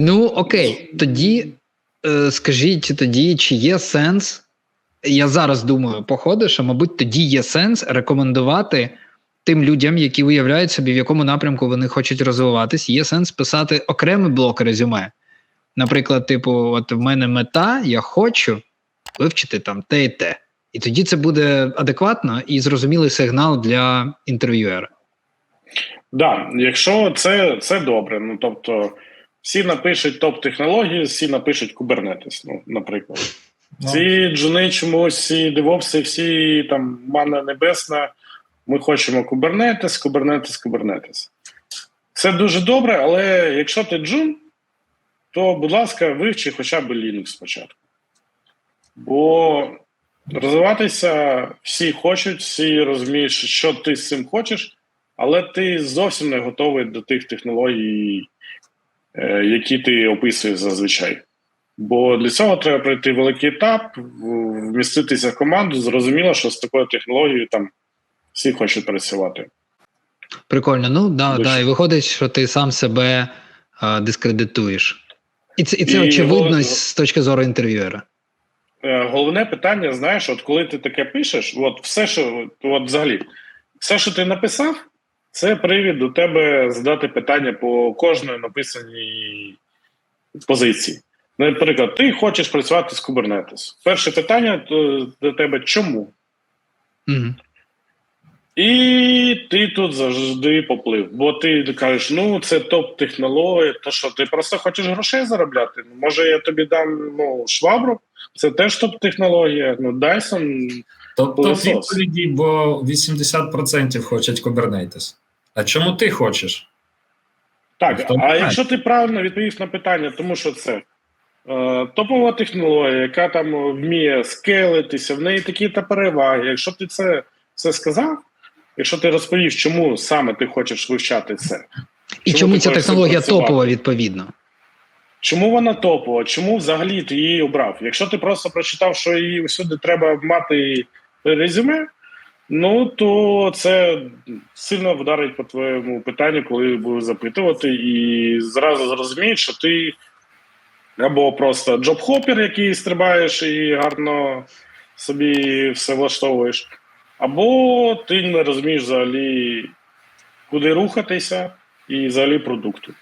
Ну окей, тоді е, скажіть тоді, чи є сенс? Я зараз думаю, походу, що, мабуть, тоді є сенс рекомендувати тим людям, які уявляють собі, в якому напрямку вони хочуть розвиватись, є сенс писати окремий блок резюме. Наприклад, типу, от в мене мета, я хочу вивчити там те і те. І тоді це буде адекватно і зрозумілий сигнал для інтерв'юера. Да, якщо це, це добре. Ну тобто, всі напишуть топ-технології, всі напишуть Kubernetes, ну, наприклад. Ну, Ці джуни чомусь, всі девопси, всі там мана небесна. Ми хочемо Kubernetes, Kubernetes, Kubernetes. Це дуже добре, але якщо ти джун, то, будь ласка, вивчи хоча б Linux спочатку. Бо розвиватися всі хочуть, всі розуміють, що ти з цим хочеш, але ти зовсім не готовий до тих технологій, які ти описуєш зазвичай. Бо для цього треба пройти великий етап, вміститися в команду. Зрозуміло, що з такою технологією там всі хочуть працювати. Прикольно, ну да, Дуже. да, і виходить, що ти сам себе а, дискредитуєш. І це, і це І очевидно його- з точки зору інтерв'юера. Е, Головне питання, знаєш, от коли ти таке пишеш, от все, що от взагалі, все, що ти написав, це привід до тебе задати питання по кожної написаній позиції. Наприклад, ти хочеш працювати з Kubernetes. Перше питання е, до тебе чому? Угу. І ти тут завжди поплив. Бо ти кажеш, ну це топ-технологія, то що ти просто хочеш грошей заробляти? Ну, може, я тобі дам ну, швабру, це теж топ-технологія. Ну, Dyson. Тобто відповіді, бо 80% хочуть Kubernetes. А чому ти хочеш? Так, а знає? якщо ти правильно відповів на питання, тому що це е, топова технологія, яка там вміє скелитися, в неї такі та переваги. Якщо ти це, це сказав, якщо ти розповів, чому саме ти хочеш вивчати це, І Чому чому ця технологія топова відповідно? Чому вона топова? Чому взагалі ти її обрав? Якщо ти просто прочитав, що її всюди треба мати резюме, ну то це сильно вдарить по твоєму питанню, коли будуть запитувати, і зразу зрозуміють, що ти або просто джоб-хопер, який стрибаєш і гарно собі все влаштовуєш, або ти не розумієш взагалі, куди рухатися, і взагалі продукту.